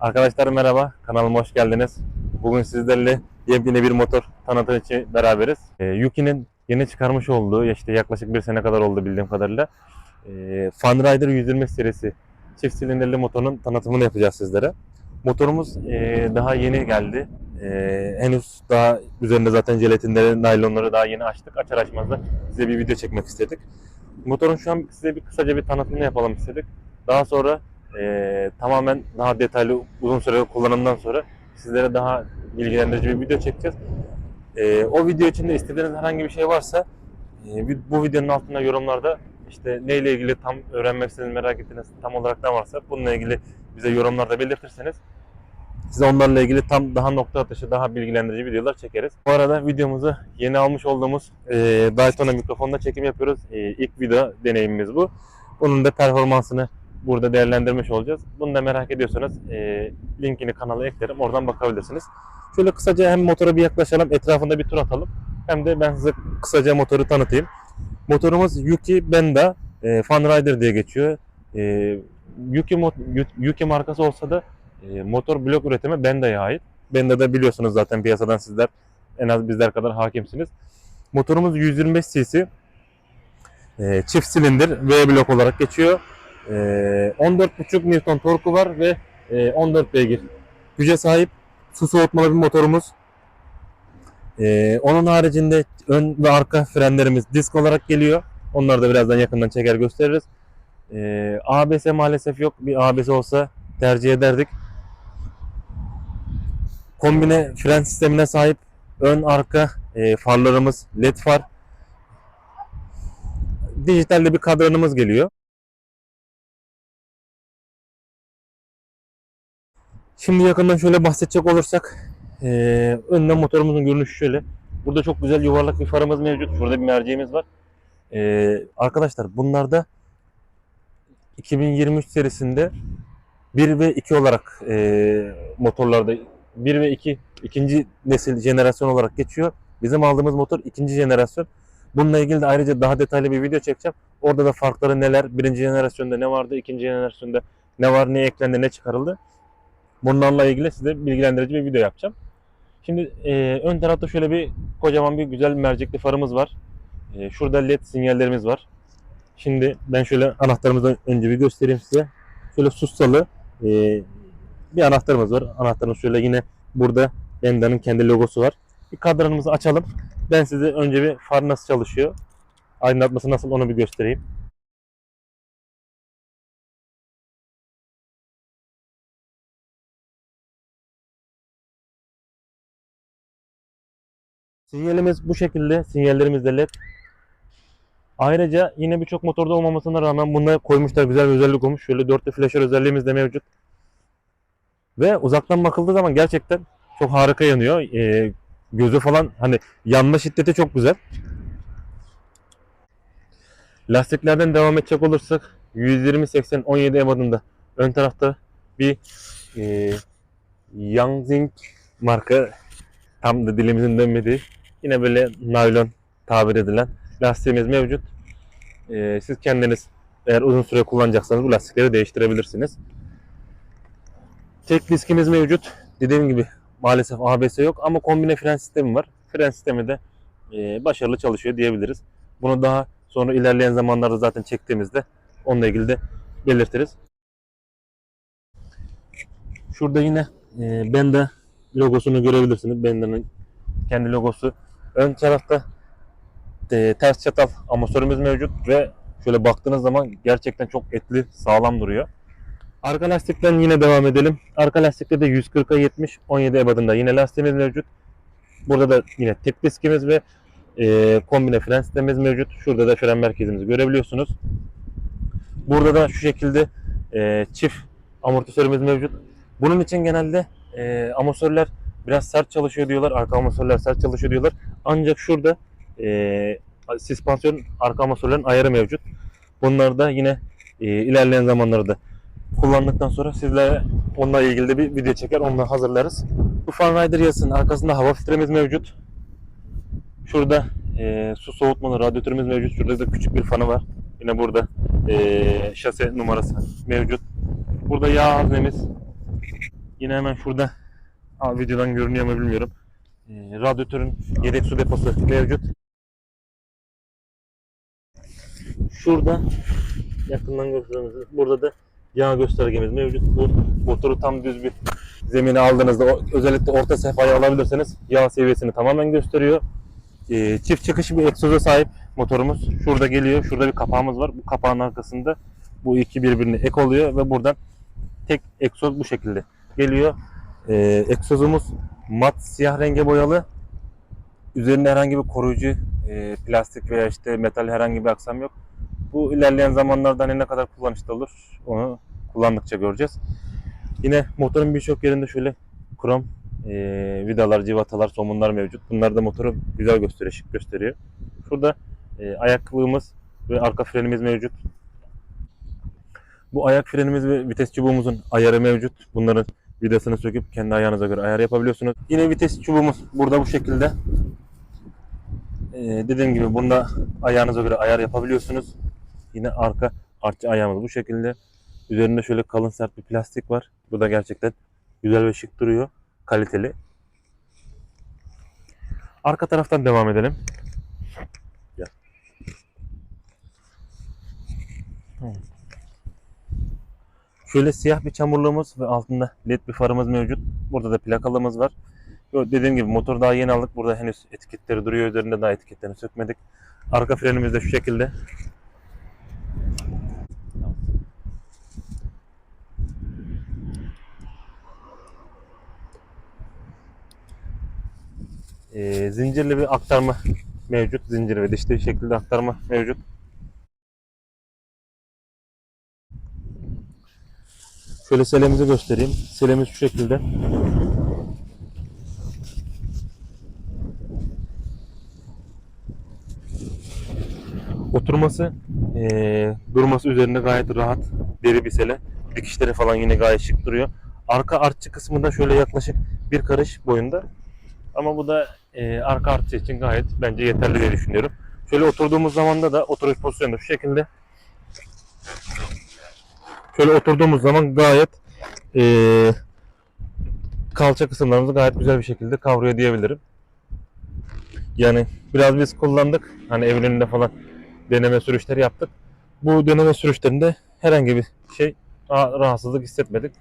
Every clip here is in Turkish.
Arkadaşlar merhaba, kanalıma hoş geldiniz. Bugün sizlerle yepyeni bir motor tanıtım için beraberiz. Ee, Yuki'nin yeni çıkarmış olduğu, işte yaklaşık bir sene kadar oldu bildiğim kadarıyla, e, Fun Rider 120 serisi çift silindirli motorun tanıtımını yapacağız sizlere. Motorumuz e, daha yeni geldi. E, henüz daha üzerinde zaten jelatinleri, naylonları daha yeni açtık. Açar açmaz da size bir video çekmek istedik. Motorun şu an size bir kısaca bir tanıtımını yapalım istedik. Daha sonra e, tamamen daha detaylı uzun süre kullanımdan sonra sizlere daha bilgilendirici bir video çekeceğiz. E, o video için de istediğiniz herhangi bir şey varsa e, bu videonun altında yorumlarda işte neyle ilgili tam öğrenmek istediğiniz merak ettiğiniz tam olarak ne varsa bununla ilgili bize yorumlarda belirtirseniz size onlarla ilgili tam daha nokta atışı daha bilgilendirici videolar çekeriz. Bu arada videomuzu yeni almış olduğumuz e, Daytona mikrofonla çekim yapıyoruz. E, ilk video deneyimimiz bu. Bunun da performansını burada değerlendirmiş olacağız. Bunu da merak ediyorsanız e, linkini kanala eklerim. Oradan bakabilirsiniz. Şöyle kısaca hem motora bir yaklaşalım, etrafında bir tur atalım. Hem de ben size kısaca motoru tanıtayım. Motorumuz Yuki Benda e, Fun Rider diye geçiyor. E, Yuki, Yuki markası olsa da e, motor blok üretimi Benda'ya ait. Benda'da biliyorsunuz zaten piyasadan sizler en az bizler kadar hakimsiniz. Motorumuz 125 cc. E, çift silindir V blok olarak geçiyor. E, 14,5 Newton torku var ve e, 14 beygir güce sahip su soğutmalı bir motorumuz. E, onun haricinde ön ve arka frenlerimiz disk olarak geliyor. Onları da birazdan yakından çeker gösteririz. E, ABS maalesef yok. Bir ABS olsa tercih ederdik. Kombine fren sistemine sahip ön arka e, farlarımız led far. Dijitalde bir kadranımız geliyor. Şimdi yakından şöyle bahsedecek olursak eee önden motorumuzun görünüşü şöyle. Burada çok güzel yuvarlak bir farımız mevcut. Şurada bir merceğimiz var. Eee, arkadaşlar bunlarda 2023 serisinde 1 ve 2 olarak eee, motorlarda 1 ve 2 ikinci nesil jenerasyon olarak geçiyor. Bizim aldığımız motor ikinci jenerasyon. Bununla ilgili de ayrıca daha detaylı bir video çekeceğim. Orada da farkları neler, birinci jenerasyonda ne vardı, ikinci jenerasyonda ne var, ne eklendi, ne çıkarıldı. Bunlarla ilgili size bilgilendirici bir video yapacağım. Şimdi e, ön tarafta şöyle bir kocaman bir güzel mercekli farımız var. E, şurada led sinyallerimiz var. Şimdi ben şöyle anahtarımızdan önce bir göstereyim size. Şöyle sussalı e, bir anahtarımız var. Anahtarımız şöyle yine burada Benda'nın kendi logosu var. Bir kadranımızı açalım. Ben size önce bir far nasıl çalışıyor, aydınlatması nasıl onu bir göstereyim. Sinyalimiz bu şekilde. Sinyallerimiz de led. Ayrıca yine birçok motorda olmamasına rağmen bunda koymuşlar güzel bir özellik olmuş. Şöyle dörtlü flasher özelliğimiz de mevcut. Ve uzaktan bakıldığı zaman gerçekten çok harika yanıyor. Ee, gözü falan hani yanma şiddeti çok güzel. Lastiklerden devam edecek olursak 120-80 17 ebatında ön tarafta bir e, Yangzing marka tam da dilimizin dönmediği yine böyle naylon tabir edilen lastiğimiz mevcut. Ee, siz kendiniz eğer uzun süre kullanacaksanız bu lastikleri değiştirebilirsiniz. Tek diskimiz mevcut. Dediğim gibi maalesef ABS yok ama kombine fren sistemi var. Fren sistemi de e, başarılı çalışıyor diyebiliriz. Bunu daha sonra ilerleyen zamanlarda zaten çektiğimizde onunla ilgili de belirtiriz. Şurada yine e, Benda logosunu görebilirsiniz. Benda'nın kendi logosu. Ön tarafta e, ters çatal amortisörümüz mevcut ve şöyle baktığınız zaman gerçekten çok etli, sağlam duruyor. Arka lastikten yine devam edelim. Arka lastikte de 140'a 70, 17 ebadında yine lastiğimiz mevcut. Burada da yine tek diskimiz ve e, kombine fren sistemimiz mevcut. Şurada da fren merkezimizi görebiliyorsunuz. Burada da şu şekilde e, çift amortisörümüz mevcut. Bunun için genelde e, amortisörler biraz sert çalışıyor diyorlar. Arka amortisörler sert çalışıyor diyorlar. Ancak şurada e, süspansiyon arka amortisörlerin ayarı mevcut. Bunları da yine e, ilerleyen zamanlarda kullandıktan sonra sizlere onunla ilgili de bir video çeker, onunla hazırlarız. Bu Fan Rider yasının arkasında hava filtremiz mevcut. Şurada e, su soğutmalı radyatörümüz mevcut. Şurada da küçük bir fanı var. Yine burada e, şase numarası mevcut. Burada yağ haznemiz. Yine hemen şurada Aa, videodan görünüyor mu bilmiyorum. E, radyatörün yedek su deposu mevcut. Şurada yakından gösterdiğimiz burada da yağ göstergemiz mevcut. Bu motoru tam düz bir zemine aldığınızda özellikle orta sehpayı alabilirseniz yağ seviyesini tamamen gösteriyor. Ee, çift çıkışlı bir egzoza sahip motorumuz. Şurada geliyor. Şurada bir kapağımız var. Bu kapağın arkasında bu iki birbirine ek oluyor ve buradan tek egzoz bu şekilde geliyor. Ee, egzozumuz mat siyah renge boyalı. Üzerinde herhangi bir koruyucu e, plastik veya işte metal herhangi bir aksam yok. Bu ilerleyen zamanlarda hani ne kadar kullanışlı olur onu kullandıkça göreceğiz. Yine motorun birçok yerinde şöyle krom e, vidalar, civatalar, somunlar mevcut. Bunlar da motoru güzel gösteriyor, şık gösteriyor. Şurada e, ayaklığımız ve arka frenimiz mevcut. Bu ayak frenimiz ve vites çubuğumuzun ayarı mevcut. Bunların vidasını söküp kendi ayağınıza göre ayar yapabiliyorsunuz. Yine vites çubuğumuz burada bu şekilde. E, dediğim gibi bunda ayağınıza göre ayar yapabiliyorsunuz. Yine arka artçı ayağımız bu şekilde. Üzerinde şöyle kalın sert bir plastik var. Bu da gerçekten güzel ve şık duruyor. Kaliteli. Arka taraftan devam edelim. Şöyle siyah bir çamurluğumuz ve altında led bir farımız mevcut. Burada da plakalımız var. Dediğim gibi motor daha yeni aldık. Burada henüz etiketleri duruyor üzerinde daha etiketlerini sökmedik. Arka frenimiz de şu şekilde. Ee, zincirli bir aktarma mevcut. Zincir ve dişli şekilde aktarma mevcut. Şöyle selemizi göstereyim. Selemiz şu şekilde. Oturması, eee, durması üzerinde gayet rahat, deri bir sele. Dikişleri falan yine gayet şık duruyor. Arka artçı kısmında şöyle yaklaşık bir karış boyunda. Ama bu da eee, arka artçı için gayet bence yeterli diye düşünüyorum. Şöyle oturduğumuz zaman da oturuş pozisyonu şu şekilde. Şöyle oturduğumuz zaman gayet eee kalça kısımlarımızı gayet güzel bir şekilde kavruyor diyebilirim. Yani biraz biz kullandık. Hani evin önünde falan deneme sürüşleri yaptık. Bu deneme sürüşlerinde herhangi bir şey ra- rahatsızlık hissetmedik.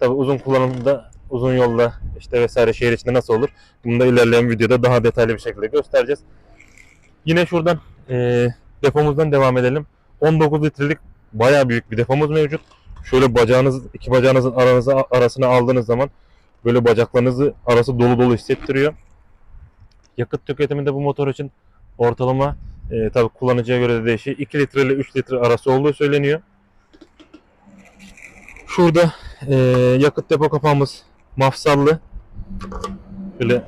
Tabi uzun kullanımda, uzun yolda işte vesaire şehir içinde nasıl olur? Bunu da ilerleyen videoda daha detaylı bir şekilde göstereceğiz. Yine şuradan eee, depomuzdan devam edelim. 19 litrelik bayağı büyük bir depomuz mevcut. Şöyle bacağınız, iki bacağınızın aranıza, arasına aldığınız zaman böyle bacaklarınızı arası dolu dolu hissettiriyor. Yakıt tüketimi de bu motor için ortalama e, tabii kullanıcıya göre de değişiyor. 2 litre ile 3 litre arası olduğu söyleniyor. Şurada e, yakıt depo kapağımız mafsallı. Böyle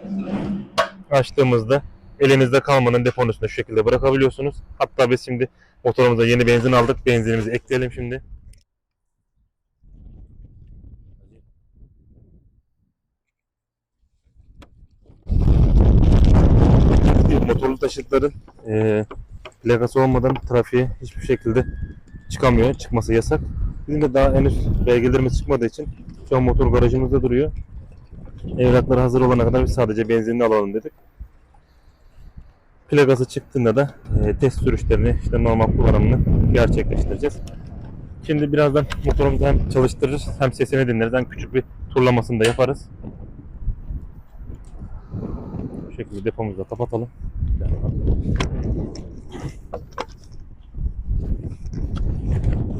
açtığımızda elinizde kalmanın deponun üstüne şu şekilde bırakabiliyorsunuz. Hatta biz şimdi motorumuza yeni benzin aldık. Benzinimizi ekleyelim şimdi. Motorlu taşıtların e, plakası olmadan trafiğe hiçbir şekilde çıkamıyor. Çıkması yasak. Bizim de daha henüz belgelerimiz çıkmadığı için şu an motor garajımızda duruyor. Evrakları hazır olana kadar biz sadece benzinini alalım dedik plakası çıktığında da e, test sürüşlerini işte normal kullanımını gerçekleştireceğiz. Şimdi birazdan motorumuzu hem çalıştırırız hem sesini dinleriz hem küçük bir turlamasını da yaparız. Bu şekilde depomuzu da kapatalım.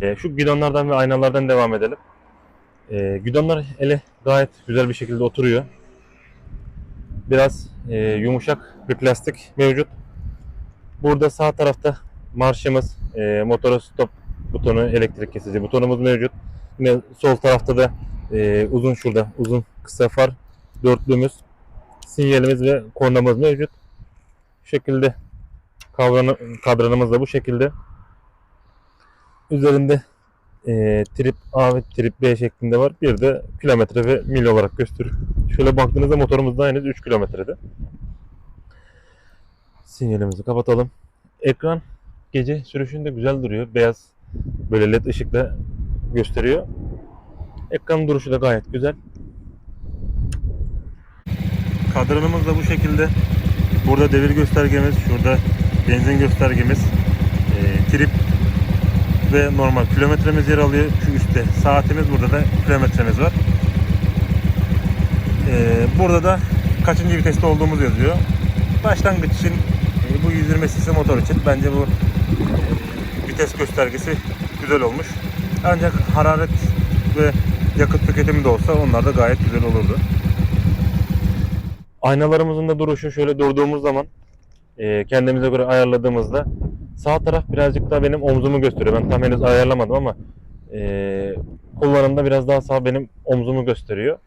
E, şu gidonlardan ve aynalardan devam edelim. E, gidonlar ele gayet güzel bir şekilde oturuyor. Biraz e, yumuşak bir plastik mevcut. Burada sağ tarafta marşımız, e, motora stop butonu, elektrik kesici butonumuz mevcut. Yine sol tarafta da e, uzun şurada, uzun kısa far dörtlüğümüz, sinyalimiz ve kornamız mevcut. Bu şekilde kavranı, kadranımız da bu şekilde. Üzerinde e, trip A ve trip B şeklinde var. Bir de kilometre ve mil olarak gösteriyor. Şöyle baktığınızda motorumuz da henüz 3 kilometrede. Sinyalimizi kapatalım. Ekran gece sürüşünde güzel duruyor. Beyaz böyle led ışıkla gösteriyor. Ekran duruşu da gayet güzel. Kadranımız da bu şekilde. Burada devir göstergemiz, şurada benzin göstergemiz, e, trip ve normal kilometremiz yer alıyor. Şu üstte saatimiz, burada da kilometremiz var. E, burada da kaçıncı viteste olduğumuz yazıyor. Başlangıç için e, bu 120 cc motor için bence bu e, vites göstergesi güzel olmuş. Ancak hararet ve yakıt tüketimi de olsa onlar da gayet güzel olurdu. Aynalarımızın da duruşu şöyle durduğumuz zaman e, kendimize göre ayarladığımızda sağ taraf birazcık daha benim omzumu gösteriyor. Ben tam henüz ayarlamadım ama e, kullanımda biraz daha sağ benim omzumu gösteriyor.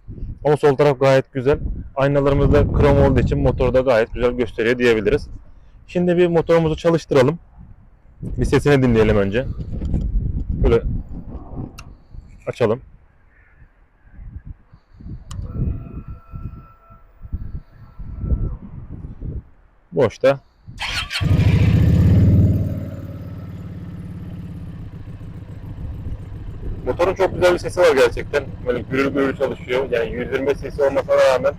Ama sol taraf gayet güzel. Aynalarımız da krom olduğu için motorda gayet güzel gösteriyor diyebiliriz. Şimdi bir motorumuzu çalıştıralım. Bir sesini dinleyelim önce. Böyle açalım. Boşta. Motorun çok güzel bir sesi var gerçekten. Böyle gürül gürül çalışıyor. Yani 125 sesi olmasına rağmen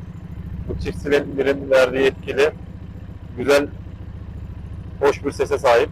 bu çift silindirin verdiği etkili güzel hoş bir sese sahip.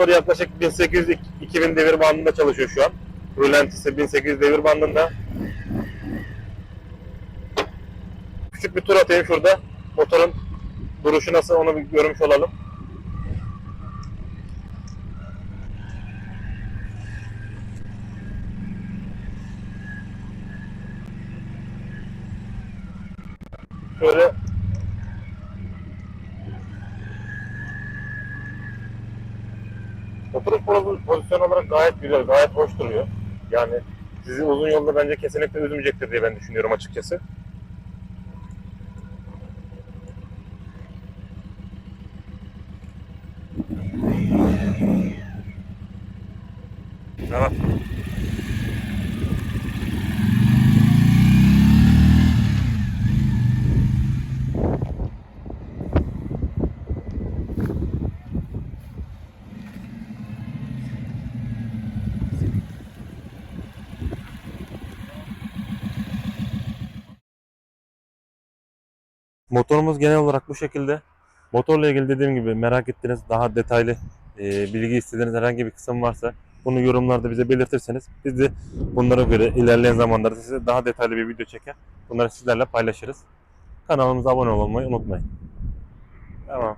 Motor yaklaşık 1800-2000 devir bandında çalışıyor şu an. Rölantisi 1800 devir bandında. Küçük bir tur atayım şurada. Motorun duruşu nasıl onu bir görmüş olalım. Şöyle Poz- pozisyon olarak gayet güzel, gayet hoş duruyor. Yani sizi uzun yolda bence kesinlikle üzmeyecektir diye ben düşünüyorum açıkçası. Tamam. Motorumuz genel olarak bu şekilde. Motorla ilgili dediğim gibi merak ettiğiniz daha detaylı e, bilgi istediğiniz herhangi bir kısım varsa bunu yorumlarda bize belirtirseniz biz de bunlara göre ilerleyen zamanlarda size daha detaylı bir video çeker. Bunları sizlerle paylaşırız. Kanalımıza abone olmayı unutmayın. Tamam.